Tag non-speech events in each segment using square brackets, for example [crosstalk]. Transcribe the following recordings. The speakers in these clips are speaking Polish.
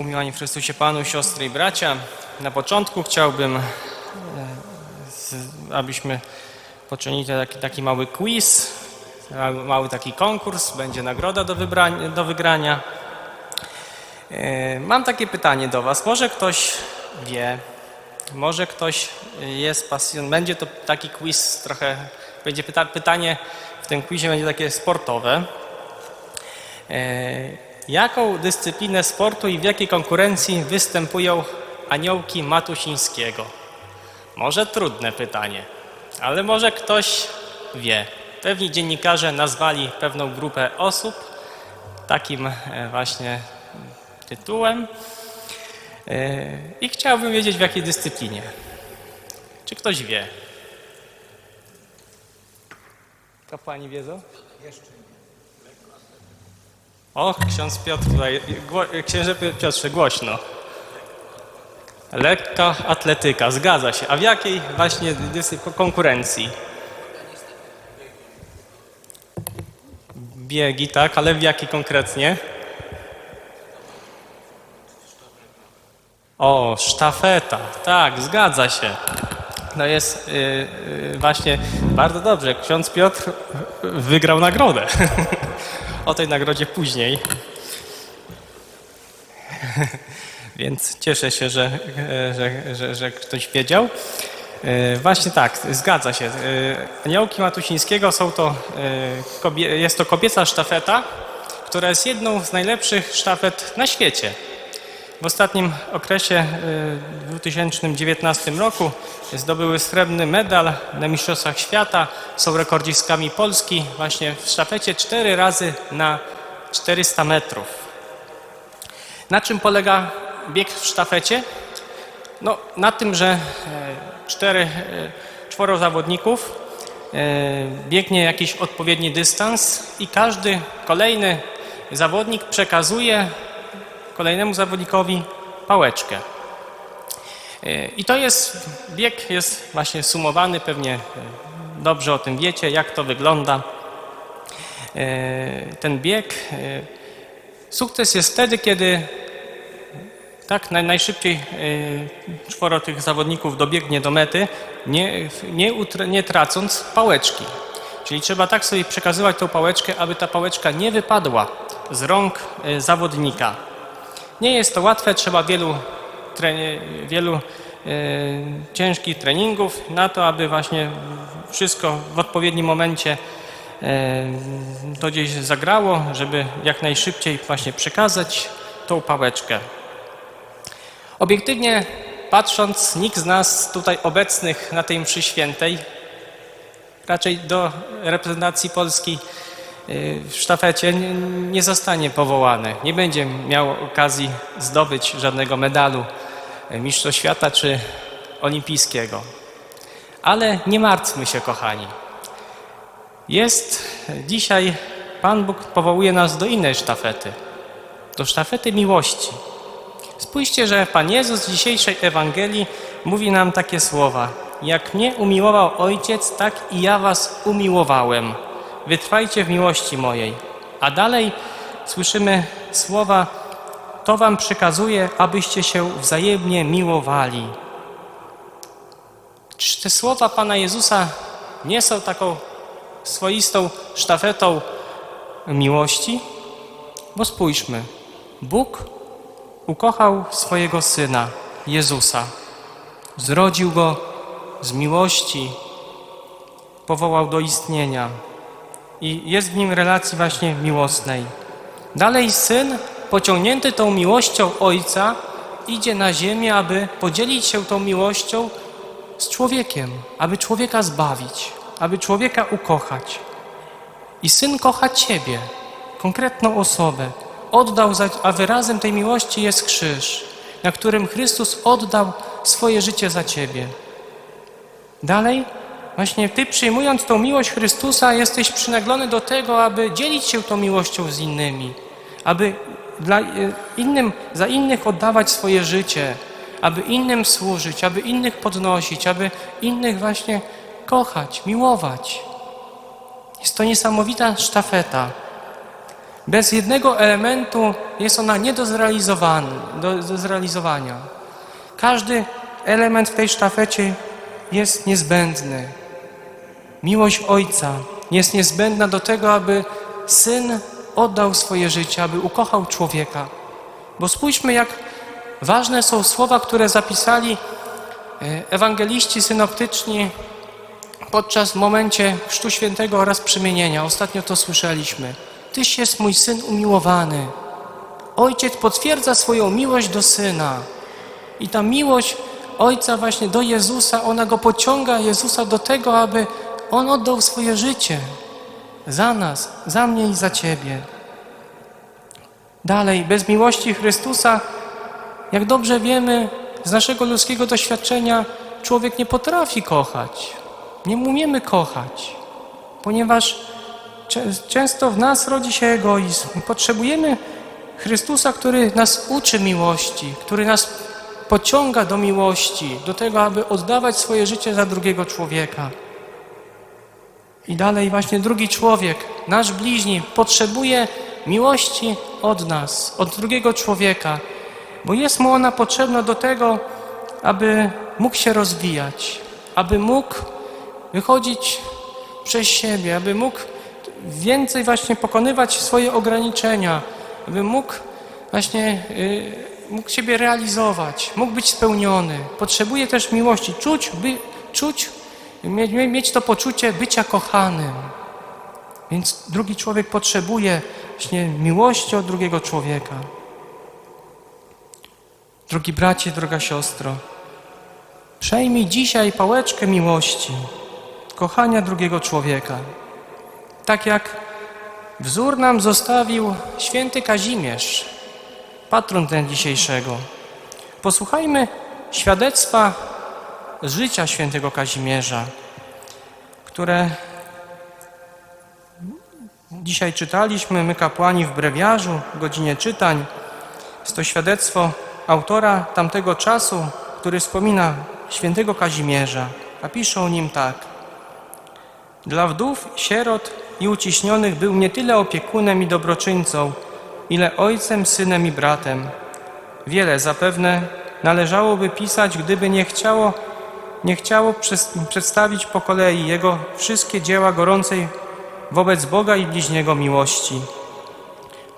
Umiłani w Chrystusie Panu, siostry i bracia, na początku chciałbym, e, abyśmy poczynili taki, taki mały quiz, mały- taki konkurs, będzie nagroda do, do wygrania. E, Mam takie pytanie do Was. Może ktoś wie, może ktoś jest pasjon. Będzie to taki quiz trochę, będzie pyta, pytanie w tym quizie będzie takie sportowe. Jaką dyscyplinę sportu i w jakiej konkurencji występują aniołki Matusińskiego? Może trudne pytanie, ale może ktoś wie. Pewni dziennikarze nazwali pewną grupę osób takim e, właśnie tytułem E, i chciałbym wiedzieć w jakiej dyscyplinie. Czy ktoś wie? Kapłani wiedzą? Och, ksiądz Piotr księże Piotrze, głośno. Lekka atletyka, zgadza się. A w jakiej właśnie konkurencji? Biegi, tak, ale w jakiej konkretnie? O, sztafeta, tak, zgadza się. No jest y, y, właśnie bardzo dobrze. Ksiądz Piotr wygrał nagrodę. [laughs] o tej nagrodzie później. [laughs] Więc cieszę się, że, że, że, że ktoś wiedział. E, Właśnie tak, zgadza się. E, Aniołki Matusińskiego są to, e, jest to kobieca sztafeta, która jest jedną z najlepszych sztafet na świecie. W ostatnim okresie, e, w 2019 roku, zdobyły srebrny medal na Mistrzostwach Świata. Są rekordzistkami Polski właśnie w sztafecie 4 razy na 400 metrów. Na czym polega bieg w sztafecie? No, na tym, że e, cztery, e, czworo zawodników e, biegnie jakiś odpowiedni dystans i każdy kolejny zawodnik przekazuje kolejnemu zawodnikowi pałeczkę. E, I to jest, bieg jest właśnie sumowany, pewnie e, dobrze o tym wiecie, jak to wygląda. E, Ten bieg. Sukces jest wtedy, kiedy tak naj, najszybciej czworo tych zawodników dobiegnie do mety, nie, nie, nie tracąc pałeczki. Czyli trzeba tak sobie przekazywać tą pałeczkę, aby ta pałeczka nie wypadła z rąk zawodnika. Nie jest to łatwe, trzeba wielu, trenie, wielu e, ciężkich treningów na to, aby właśnie wszystko w odpowiednim momencie e, to gdzieś zagrało, żeby jak najszybciej właśnie przekazać tą pałeczkę. Obiektywnie patrząc, nikt z nas tutaj obecnych na tej mszy świętej, raczej do reprezentacji Polski w sztafecie nie- nie zostanie powołany. Nie będzie miał okazji zdobyć żadnego medalu y, Mistrzostw Świata czy olimpijskiego. Ale nie martwmy się, kochani. Jest dzisiaj, Pan Bóg powołuje nas do innej sztafety, do sztafety miłości. Spójrzcie, że Pan Jezus w dzisiejszej Ewangelii mówi nam takie słowa. Jak mnie umiłował Ojciec, tak i ja was umiłowałem. Wytrwajcie w miłości mojej. A dalej słyszymy słowa, to wam przekazuję, abyście się wzajemnie miłowali. Czy te słowa Pana Jezusa nie są taką swoistą sztafetą miłości? Bo spójrzmy, Bóg ukochał swojego Syna, Jezusa. Zrodził Go z miłości, powołał do istnienia i jest w nim relacji właśnie miłosnej. Dalej Syn, pociągnięty tą miłością Ojca, idzie na ziemię, aby podzielić się tą miłością z człowiekiem, aby człowieka zbawić, aby człowieka ukochać. I Syn kocha Ciebie, konkretną osobę. Oddał, za, a wyrazem tej miłości jest krzyż, na którym Chrystus oddał swoje życie za Ciebie. Dalej, właśnie Ty przyjmując tą miłość Chrystusa, jesteś przynaglony do tego, aby dzielić się tą miłością z innymi, aby dla e, innym, za innych oddawać swoje życie, aby innym służyć, aby innych podnosić, aby innych właśnie kochać, miłować. Jest to niesamowita sztafeta. Bez jednego elementu jest ona nie do, do, do zrealizowania. Każdy element w tej sztafecie jest niezbędny. Miłość Ojca jest niezbędna do tego, aby Syn oddał swoje życie, aby ukochał człowieka. Bo spójrzmy, jak ważne są słowa, które zapisali e, ewangeliści synoptyczni podczas momencie Chrztu Świętego oraz przemienienia. Ostatnio to słyszeliśmy. Tyś jest mój Syn umiłowany. Ojciec potwierdza swoją miłość do Syna. I ta miłość Ojca właśnie do Jezusa, ona go pociąga, Jezusa, do tego, aby On oddał swoje życie za nas, za mnie i za Ciebie. Dalej, bez miłości Chrystusa, jak dobrze wiemy z naszego ludzkiego doświadczenia, człowiek nie potrafi kochać. Nie umiemy kochać, ponieważ czę- często w nas rodzi się egoizm. Potrzebujemy Chrystusa, który nas uczy miłości, który nas pociąga do miłości, do tego, aby oddawać swoje życie za drugiego człowieka. I dalej właśnie drugi człowiek, nasz bliźni, potrzebuje miłości od nas, od drugiego człowieka, bo jest mu ona potrzebna do tego, aby mógł się rozwijać, aby mógł wychodzić przez siebie, aby mógł więcej właśnie pokonywać swoje ograniczenia, aby mógł właśnie y, mógł siebie realizować, mógł być spełniony. Potrzebuje też miłości, czuć, by, czuć mieć, to poczucie bycia kochanym. Więc drugi człowiek potrzebuje właśnie miłości od drugiego człowieka. Drogi bracie, droga siostro, przejmij dzisiaj pałeczkę miłości, kochania drugiego człowieka. Tak jak wzór nam zostawił święty Kazimierz, patron ten dzisiejszego. Posłuchajmy świadectwa z życia świętego Kazimierza, które dzisiaj czytaliśmy, my kapłani w brewiarzu, w godzinie czytań. Jest to świadectwo autora tamtego czasu, który wspomina świętego Kazimierza, a pisze o nim tak. Dla wdów, sierot i uciśnionych był nie tyle opiekunem i dobroczyńcą, ile ojcem, synem i bratem. Wiele zapewne należałoby pisać, gdyby nie chciało, nie chciało przedstawić po kolei jego wszystkie dzieła gorącej wobec Boga i bliźniego miłości.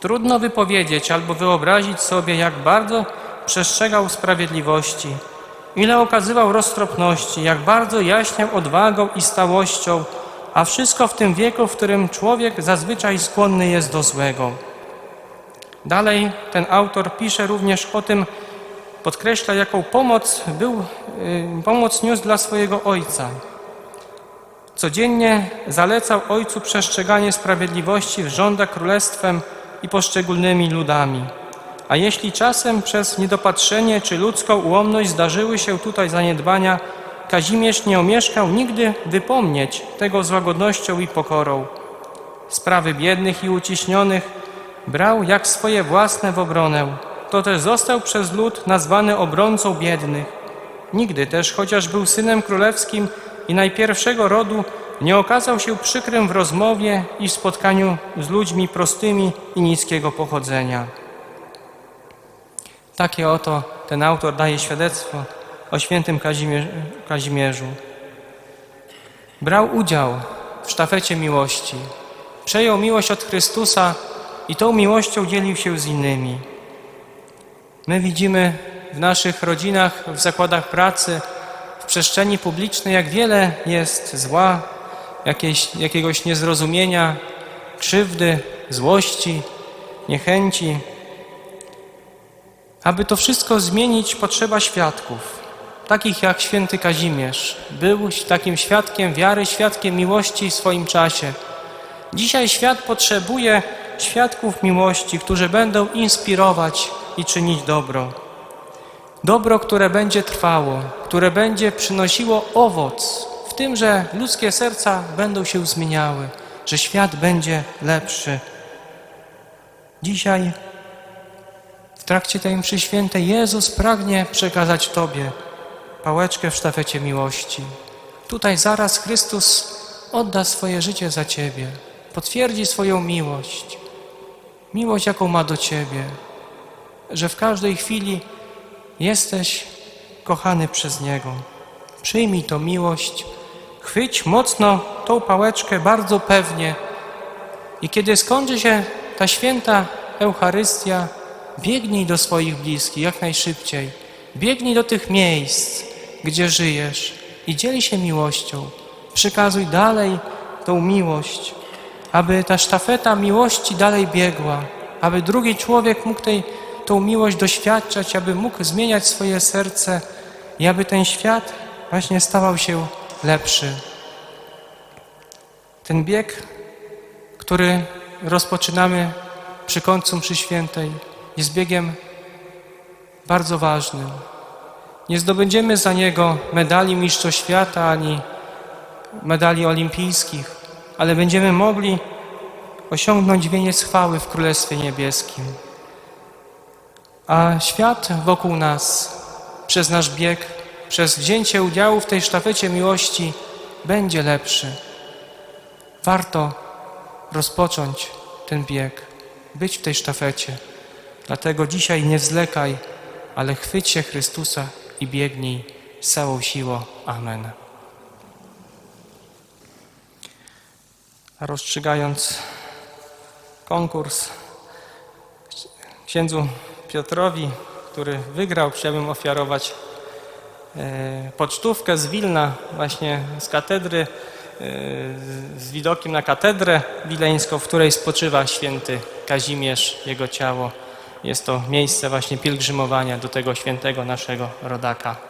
Trudno wypowiedzieć albo wyobrazić sobie, jak bardzo przestrzegał sprawiedliwości, ile okazywał roztropności, jak bardzo jaśniał odwagą i stałością, a wszystko w tym wieku, w którym człowiek zazwyczaj skłonny jest do złego. Dalej ten autor pisze również o tym, podkreśla, jaką pomoc był, y, pomoc niósł dla swojego ojca. Codziennie zalecał ojcu przestrzeganie sprawiedliwości w rządach królestwem i poszczególnymi ludami. A jeśli czasem przez niedopatrzenie czy ludzką ułomność zdarzyły się tutaj zaniedbania, Kazimierz nie omieszkał nigdy wypomnieć tego z łagodnością i pokorą. Sprawy biednych i uciśnionych brał jak swoje własne w obronę. To też został przez lud nazwany obrońcą biednych. Nigdy też, chociaż był synem królewskim i najpierwszego rodu, nie okazał się przykrym w rozmowie i w spotkaniu z ludźmi prostymi i niskiego pochodzenia. Takie oto ten autor daje świadectwo o świętym Kazimierz, Kazimierzu. Brał udział w sztafecie miłości. Przejął miłość od Chrystusa i tą miłością dzielił się z innymi. My widzimy w naszych rodzinach, w zakładach pracy, w przestrzeni publicznej, jak wiele jest zła, jakiegoś niezrozumienia, krzywdy, złości, niechęci. Aby to wszystko zmienić, potrzeba świadków, takich jak święty Kazimierz. Był takim świadkiem wiary, świadkiem miłości w swoim czasie. Dzisiaj świat potrzebuje świadków miłości, którzy będą inspirować i czynić dobro. Dobro, które będzie trwało, które będzie przynosiło owoc w tym, że ludzkie serca będą się zmieniały, że świat będzie lepszy. Dzisiaj w trakcie tej mszy świętej Jezus pragnie przekazać Tobie pałeczkę w sztafecie miłości. Tutaj zaraz Chrystus odda swoje życie za Ciebie, potwierdzi swoją miłość. miłość, jaką ma do Ciebie, że w każdej chwili jesteś kochany przez Niego. Przyjmij tą miłość, chwyć mocno tą pałeczkę bardzo pewnie i kiedy skończy się ta święta Eucharystia, biegnij do swoich bliskich jak najszybciej. Biegnij do tych miejsc, gdzie żyjesz i dziel się miłością. Przekazuj dalej tą miłość, aby ta sztafeta miłości dalej biegła, aby drugi człowiek mógł tej, tą miłość doświadczać, aby mógł zmieniać swoje serce i aby ten świat właśnie stawał się lepszy. Ten bieg, który rozpoczynamy przy końcu mszy świętej, jest biegiem bardzo ważnym. Nie zdobędziemy za niego medali Mistrza Świata ani medali olimpijskich, ale będziemy mogli osiągnąć wieniec chwały w Królestwie Niebieskim. A świat wokół nas przez nasz bieg, przez wzięcie udziału w tej sztafecie miłości będzie lepszy. Warto rozpocząć ten bieg, być w tej sztafecie. Dlatego dzisiaj nie zwlekaj, ale chwyć się Chrystusa i biegnij z całą siłą. Amen. Rozstrzygając konkurs księdzu Piotrowi, który wygrał, chciałbym ofiarować e, pocztówkę z Wilna, właśnie z katedry, e, z widokiem na katedrę wileńską, w której spoczywa święty Kazimierz, jego ciało. Jest to miejsce właśnie pielgrzymowania do tego świętego naszego rodaka.